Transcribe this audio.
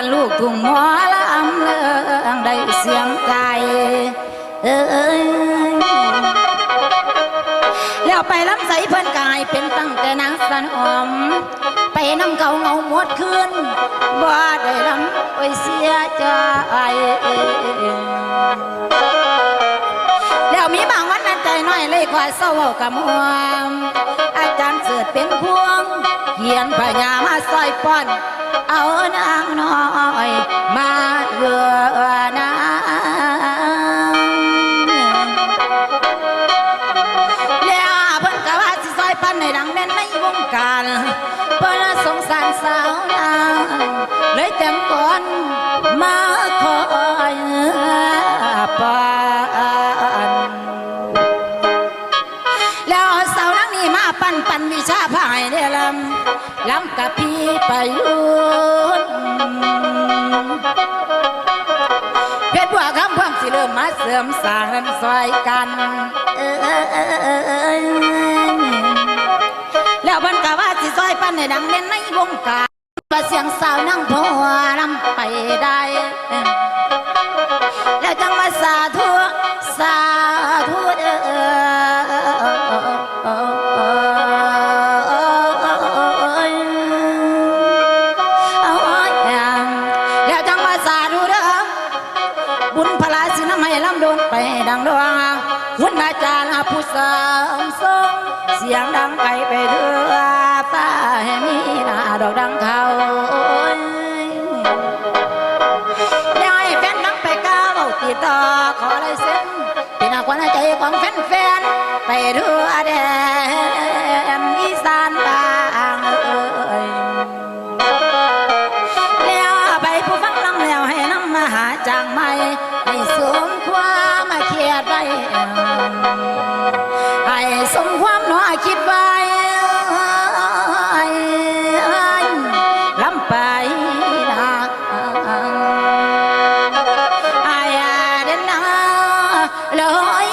ารลูกทุ่งหมอลำเลืองได้เสียงใจเอ้ยแล้วไปลำใสเพื่อนกายเป็นตั้งแต่นางสนอม ไปน้ำเก่าเงาหมดคืนบ่ได้ลำไปเสียใจแล้วมีบางวันนั้นใจน้อยเลยคอยเศร้ากับมวมอาจารย์เสือเป็นพวง ขียนพญามาซอยป้อน เอานางน้อย มาเลือนางแล้วเพิ่นก็ว่าสิซอยปั้นในดังแน่นในวงการเพิ่นสงสารสาวนางเลยเต็มก่อนมาคอย วิชาพายเดลำลำกับพี่ไปยุนเพชรบัวคำพวงสิเริ่มมาเสริมสร้างน้ำซอยกันแล้วเพันกะว่าสิซอยปันในดังเน้นในวงการว่าเสียงสาวนั่งพัวลำไปได้ ลำดนไปดังดวงคุณอาจารย์ผู้สามทรงเสียงดังไกลไปเถือฟ้าให้มีหน้าดอกดังเขาย้ายแฟนนังไปก้าวติดต่อขอลายเส้นเป็นอาควันใจของแฟนแฟนๆไปทั่อ ดไว้ให้สมความหนอคิดไว้ลำไปนะอายาเดินหน้าลอย